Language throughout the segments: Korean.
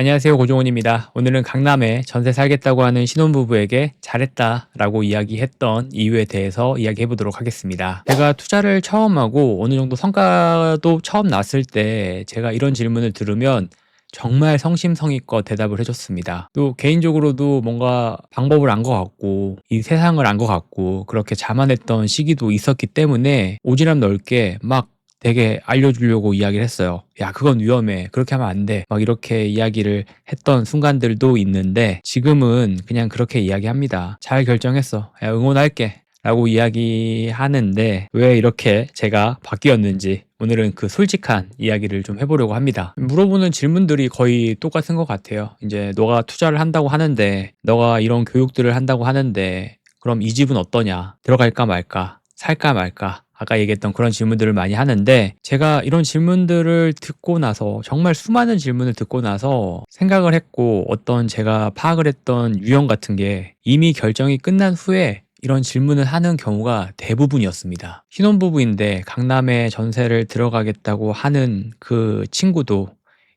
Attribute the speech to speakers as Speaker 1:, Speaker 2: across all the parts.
Speaker 1: 안녕하세요 고종원입니다. 오늘은 강남에 전세 살겠다고 하는 신혼부부에게 잘했다 라고 이야기했던 이유에 대해서 이야기해 보도록 하겠습니다. 제가 투자를 처음 하고 어느 정도 성과도 처음 났을 때 제가 이런 질문을 들으면 정말 성심성의껏 대답을 해줬습니다. 또 개인적으로도 뭔가 방법을 안 것 같고 이 세상을 안 것 같고 그렇게 자만했던 시기도 있었기 때문에 오지랖 넓게 막 되게 알려주려고 이야기를 했어요. 야, 그건 위험해. 그렇게 하면 안 돼. 막 이렇게 이야기를 했던 순간들도 있는데 지금은 그냥 그렇게 이야기합니다. 잘 결정했어. 야, 응원할게. 라고 이야기하는데 왜 이렇게 제가 바뀌었는지 오늘은 그 솔직한 이야기를 좀 해보려고 합니다. 물어보는 질문들이 거의 똑같은 것 같아요. 이제 너가 투자를 한다고 하는데 너가 이런 교육들을 한다고 하는데 그럼 이 집은 어떠냐? 들어갈까 말까? 살까 말까? 아까 얘기했던 그런 질문들을 많이 하는데 제가 이런 질문들을 듣고 나서 정말 수많은 질문을 듣고 나서 생각을 했고 어떤 제가 파악을 했던 유형 같은 게 이미 결정이 끝난 후에 이런 질문을 하는 경우가 대부분이었습니다. 신혼부부인데 강남에 전세를 들어가겠다고 하는 그 친구도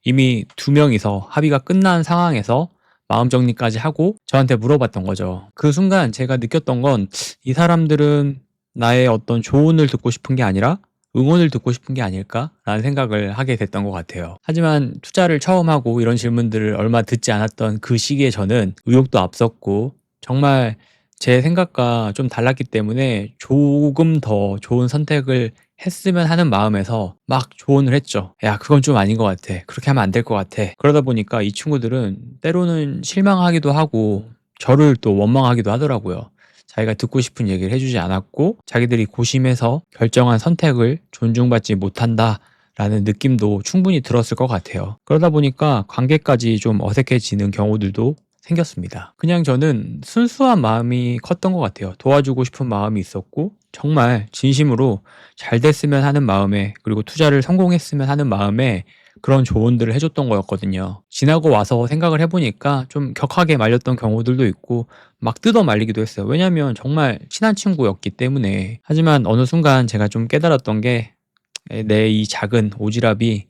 Speaker 1: 이미 두 명이서 합의가 끝난 상황에서 마음 정리까지 하고 저한테 물어봤던 거죠. 그 순간 제가 느꼈던 건 이 사람들은 나의 어떤 조언을 듣고 싶은 게 아니라 응원을 듣고 싶은 게 아닐까라는 생각을 하게 됐던 것 같아요. 하지만 투자를 처음 하고 이런 질문들을 얼마 듣지 않았던 그 시기에 저는 의욕도 앞섰고 정말 제 생각과 좀 달랐기 때문에 조금 더 좋은 선택을 했으면 하는 마음에서 막 조언을 했죠. 야, 그건 좀 아닌 것 같아. 그렇게 하면 안 될 것 같아. 그러다 보니까 이 친구들은 때로는 실망하기도 하고 저를 또 원망하기도 하더라고요. 자기가 듣고 싶은 얘기를 해주지 않았고 자기들이 고심해서 결정한 선택을 존중받지 못한다. 라는 느낌도 충분히 들었을 것 같아요. 그러다 보니까 관계까지 좀 어색해지는 경우들도 생겼습니다. 그냥 저는 순수한 마음이 컸던 것 같아요. 도와주고 싶은 마음이 있었고, 정말 진심으로 잘 됐으면 하는 마음에, 그리고 투자를 성공했으면 하는 마음에 그런 조언들을 해줬던 거였거든요. 지나고 와서 생각을 해보니까 좀 격하게 말렸던 경우들도 있고, 막 뜯어 말리기도 했어요. 왜냐면 정말 친한 친구였기 때문에. 하지만 어느 순간 제가 좀 깨달았던 게, 내 이 작은 오지랖이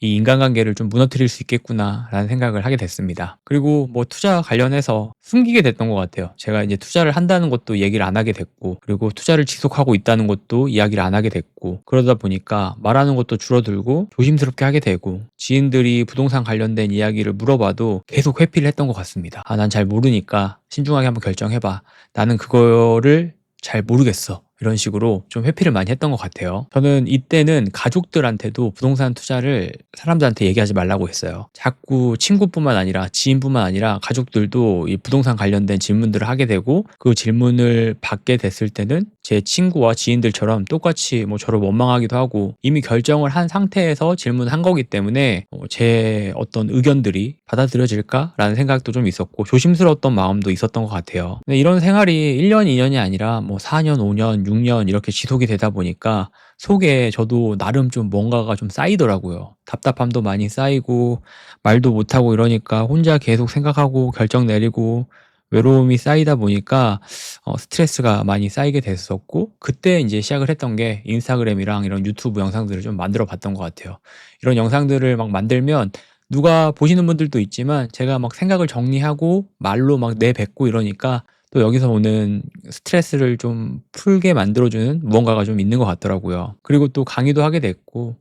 Speaker 1: 이 인간관계를 좀 무너뜨릴 수 있겠구나라는 생각을 하게 됐습니다. 그리고 뭐 투자 관련해서 숨기게 됐던 것 같아요. 제가 이제 투자를 한다는 것도 얘기를 안 하게 됐고, 그리고 투자를 지속하고 있다는 것도 이야기를 안 하게 됐고, 그러다 보니까 말하는 것도 줄어들고 조심스럽게 하게 되고, 지인들이 부동산 관련된 이야기를 물어봐도 계속 회피를 했던 것 같습니다. 아, 난 잘 모르니까 신중하게 한번 결정해봐. 나는 그거를 잘 모르겠어. 이런 식으로 좀 회피를 많이 했던 것 같아요. 저는 이때는 가족들한테도 부동산 투자를 사람들한테 얘기하지 말라고 했어요. 자꾸 친구뿐만 아니라 지인뿐만 아니라 가족들도 이 부동산 관련된 질문들을 하게 되고 그 질문을 받게 됐을 때는 제 친구와 지인들처럼 똑같이 뭐 저를 원망하기도 하고 이미 결정을 한 상태에서 질문한 거기 때문에 어, 제 어떤 의견들이 받아들여질까라는 생각도 좀 있었고 조심스러웠던 마음도 있었던 것 같아요. 근데 이런 생활이 1년, 2년이 아니라 뭐 4년, 5년, 6년 이렇게 지속이 되다 보니까 속에 저도 나름 좀 뭔가가 좀 쌓이더라고요. 답답함도 많이 쌓이고 말도 못하고 이러니까 혼자 계속 생각하고 결정 내리고 외로움이 쌓이다 보니까 어, 스트레스가 많이 쌓이게 됐었고 그때 이제 시작을 했던 게 인스타그램이랑 이런 유튜브 영상들을 좀 만들어 봤던 것 같아요. 이런 영상들을 막 만들면 누가 보시는 분들도 있지만 제가 막 생각을 정리하고 말로 막 내뱉고 이러니까 또 여기서 오는 스트레스를 좀 풀게 만들어주는 무언가가 좀 있는 것 같더라고요. 그리고 또 강의도 하게 됐고,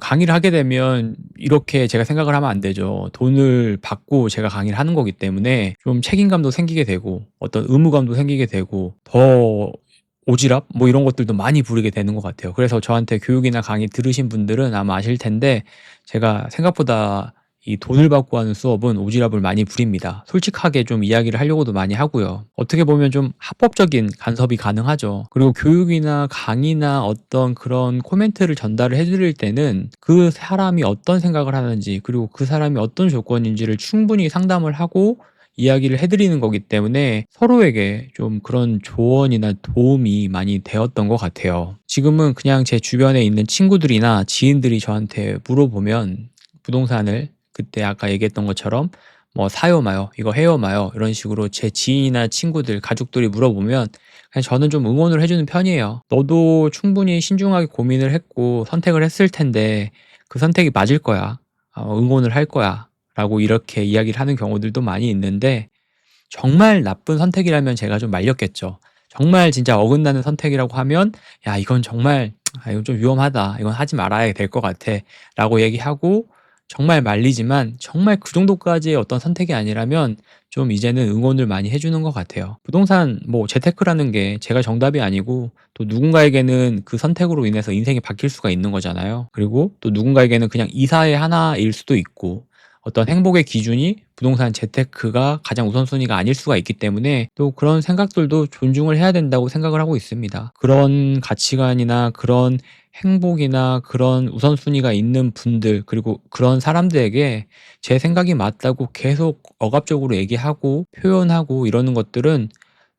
Speaker 1: 강의를 하게 되면 이렇게 제가 생각을 하면 안 되죠. 돈을 받고 제가 강의를 하는 거기 때문에 좀 책임감도 생기게 되고, 어떤 의무감도 생기게 되고, 더 오지랖? 뭐 이런 것들도 많이 부리게 되는 것 같아요. 그래서 저한테 교육이나 강의 들으신 분들은 아마 아실 텐데, 제가 생각보다 이 돈을 받고 하는 수업은 오지랖을 많이 부립니다. 솔직하게 좀 이야기를 하려고도 많이 하고요. 어떻게 보면 좀 합법적인 간섭이 가능하죠. 그리고 교육이나 강의나 어떤 그런 코멘트를 전달을 해드릴 때는 그 사람이 어떤 생각을 하는지 그리고 그 사람이 어떤 조건인지를 충분히 상담을 하고 이야기를 해드리는 거기 때문에 서로에게 좀 그런 조언이나 도움이 많이 되었던 것 같아요. 지금은 그냥 제 주변에 있는 친구들이나 지인들이 저한테 물어보면 부동산을 그때 아까 얘기했던 것처럼 뭐 사요 마요 이거 해요 마요 이런 식으로 제 지인이나 친구들 가족들이 물어보면 그냥 저는 좀 응원을 해주는 편이에요 너도 충분히 신중하게 고민을 했고 선택을 했을 텐데 그 선택이 맞을 거야 어, 응원을 할 거야 라고 이렇게 이야기를 하는 경우들도 많이 있는데 정말 나쁜 선택이라면 제가 좀 말렸겠죠. 정말 진짜 어긋나는 선택이라고 하면 야 이건 정말 아 이건 좀 위험하다. 이건 하지 말아야 될 것 같아.라고 얘기하고 정말 말리지만 정말 그 정도까지의 어떤 선택이 아니라면 좀 이제는 응원을 많이 해 주는 것 같아요. 부동산 뭐 재테크라는 게 제가 정답이 아니고 또 누군가에게는 그 선택으로 인해서 인생이 바뀔 수가 있는 거잖아요. 그리고 또 누군가에게는 그냥 이사의 하나일 수도 있고 어떤 행복의 기준이 부동산 재테크가 가장 우선순위가 아닐 수가 있기 때문에 또 그런 생각들도 존중을 해야 된다고 생각을 하고 있습니다. 그런 가치관이나 그런 행복이나 그런 우선순위가 있는 분들 그리고 그런 사람들에게 제 생각이 맞다고 계속 억압적으로 얘기하고 표현하고 이러는 것들은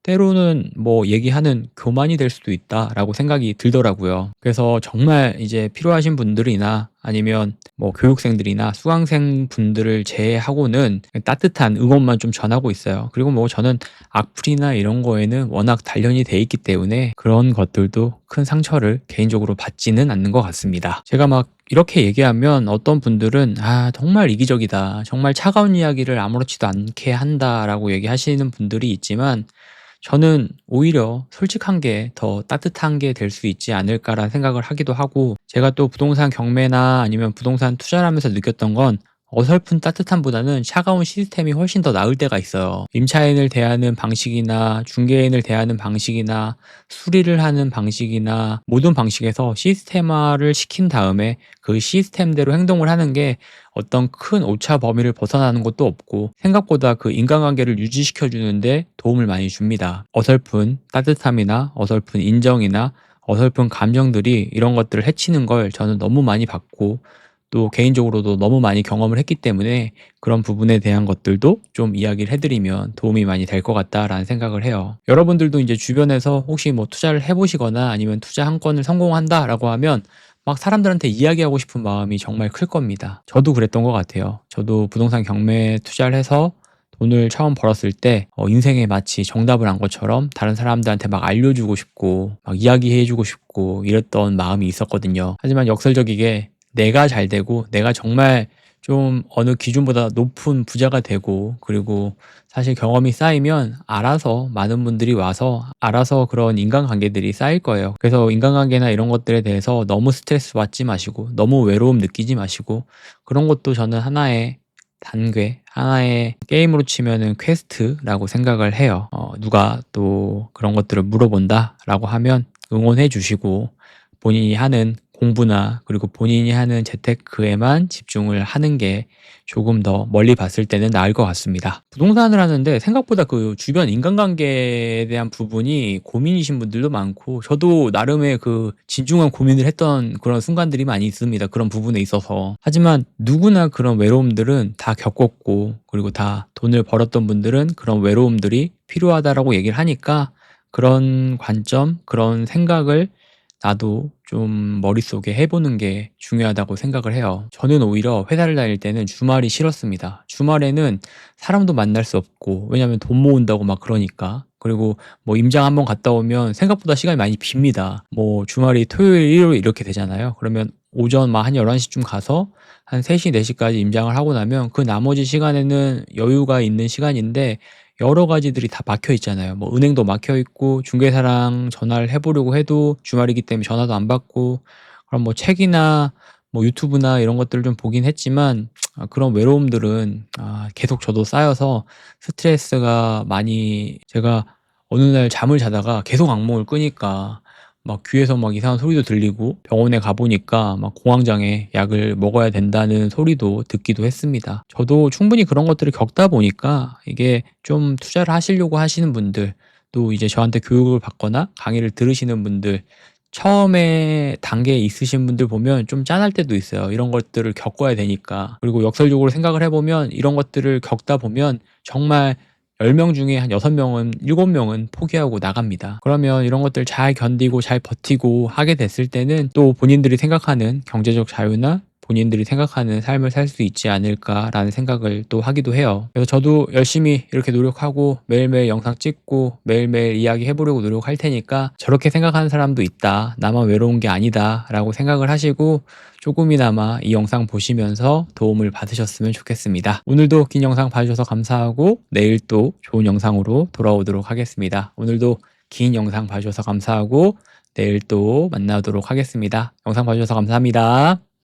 Speaker 1: 때로는 뭐 얘기하는 교만이 될 수도 있다라고 생각이 들더라고요. 그래서 정말 이제 필요하신 분들이나 아니면 뭐 교육생들이나 수강생 분들을 제외하고는 따뜻한 응원만 좀 전하고 있어요. 그리고 뭐 저는 악플이나 이런 거에는 워낙 단련이 돼 있기 때문에 그런 것들도 큰 상처를 개인적으로 받지는 않는 것 같습니다. 제가 막 이렇게 얘기하면 어떤 분들은 아 정말 이기적이다 정말 차가운 이야기를 아무렇지도 않게 한다라고 얘기하시는 분들이 있지만 저는 오히려 솔직한 게 더 따뜻한 게 될 수 있지 않을까라는 생각을 하기도 하고 제가 또 부동산 경매나 아니면 부동산 투자를 하면서 느꼈던 건 어설픈 따뜻함보다는 차가운 시스템이 훨씬 더 나을 때가 있어요. 임차인을 대하는 방식이나 중개인을 대하는 방식이나 수리를 하는 방식이나 모든 방식에서 시스템화를 시킨 다음에 그 시스템대로 행동을 하는 게 어떤 큰 오차 범위를 벗어나는 것도 없고 생각보다 그 인간관계를 유지시켜 주는데 도움을 많이 줍니다. 어설픈 따뜻함이나 어설픈 인정이나 어설픈 감정들이 이런 것들을 해치는 걸 저는 너무 많이 받고 또 개인적으로도 너무 많이 경험을 했기 때문에 그런 부분에 대한 것들도 좀 이야기를 해드리면 도움이 많이 될 것 같다라는 생각을 해요. 여러분들도 이제 주변에서 혹시 뭐 투자를 해보시거나 아니면 투자 한 건을 성공한다라고 하면 막 사람들한테 이야기하고 싶은 마음이 정말 클 겁니다. 저도 그랬던 것 같아요. 저도 부동산 경매 투자를 해서 돈을 처음 벌었을 때 어, 인생에 마치 정답을 안 것처럼 다른 사람들한테 막 알려주고 싶고 막 이야기해주고 싶고 이랬던 마음이 있었거든요. 하지만 역설적이게 내가 잘 되고 내가 정말 좀 어느 기준보다 높은 부자가 되고 그리고 사실 경험이 쌓이면 알아서 많은 분들이 와서 알아서 그런 인간관계들이 쌓일 거예요. 그래서 인간관계나 이런 것들에 대해서 너무 스트레스 받지 마시고 너무 외로움 느끼지 마시고 그런 것도 저는 하나의 단계, 하나의 게임으로 치면은 퀘스트라고 생각을 해요. 어, 누가 또 그런 것들을 물어본다라고 하면 응원해 주시고 본인이 하는 공부나 그리고 본인이 하는 재테크에만 집중을 하는 게 조금 더 멀리 봤을 때는 나을 것 같습니다. 부동산을 하는데 생각보다 그 주변 인간관계에 대한 부분이 고민이신 분들도 많고 저도 나름의 그 진중한 고민을 했던 그런 순간들이 많이 있습니다. 그런 부분에 있어서. 하지만 누구나 그런 외로움들은 다 겪었고 그리고 다 돈을 벌었던 분들은 그런 외로움들이 필요하다라고 얘기를 하니까 그런 관점, 그런 생각을 나도 좀 머릿속에 해보는 게 중요하다고 생각을 해요. 저는 오히려 회사를 다닐 때는 주말이 싫었습니다. 주말에는 사람도 만날 수 없고, 왜냐면 돈 모은다고 막 그러니까. 그리고 뭐 임장 한번 갔다 오면 생각보다 시간이 많이 빕니다. 뭐 주말이 토요일, 일요일 이렇게 되잖아요. 그러면 오전 막 한 11시쯤 가서 한 3시, 4시까지 임장을 하고 나면 그 나머지 시간에는 여유가 있는 시간인데 여러 가지들이 다 막혀 있잖아요. 뭐 은행도 막혀 있고 중개사랑 전화를 해 보려고 해도 주말이기 때문에 전화도 안 받고 그럼 뭐 책이나 뭐 유튜브나 이런 것들을 좀 보긴 했지만 아 그런 외로움들은 아 계속 저도 쌓여서 스트레스가 많이 제가 어느 날 잠을 자다가 계속 악몽을 꾸니까 막 귀에서 막 이상한 소리도 들리고 병원에 가 보니까 막 공황장애 약을 먹어야 된다는 소리도 듣기도 했습니다. 저도 충분히 그런 것들을 겪다 보니까 이게 좀 투자를 하시려고 하시는 분들 또 이제 저한테 교육을 받거나 강의를 들으시는 분들 처음에 단계에 있으신 분들 보면 좀 짠할 때도 있어요. 이런 것들을 겪어야 되니까. 그리고 역설적으로 생각을 해보면 이런 것들을 겪다 보면 정말 10명 중에 한 6명은 7명은 포기하고 나갑니다. 그러면 이런 것들 잘 견디고 잘 버티고 하게 됐을 때는 또 본인들이 생각하는 경제적 자유나 본인들이 생각하는 삶을 살 수 있지 않을까라는 생각을 또 하기도 해요. 그래서 저도 열심히 이렇게 노력하고 매일매일 영상 찍고 매일매일 이야기 해보려고 노력할 테니까 저렇게 생각하는 사람도 있다. 나만 외로운 게 아니다. 라고 생각을 하시고 조금이나마 이 영상 보시면서 도움을 받으셨으면 좋겠습니다. 오늘도 긴 영상 봐주셔서 감사하고 내일 또 좋은 영상으로 돌아오도록 하겠습니다. 오늘도 긴 영상 봐주셔서 감사하고 내일 또 만나도록 하겠습니다. 영상 봐주셔서 감사합니다.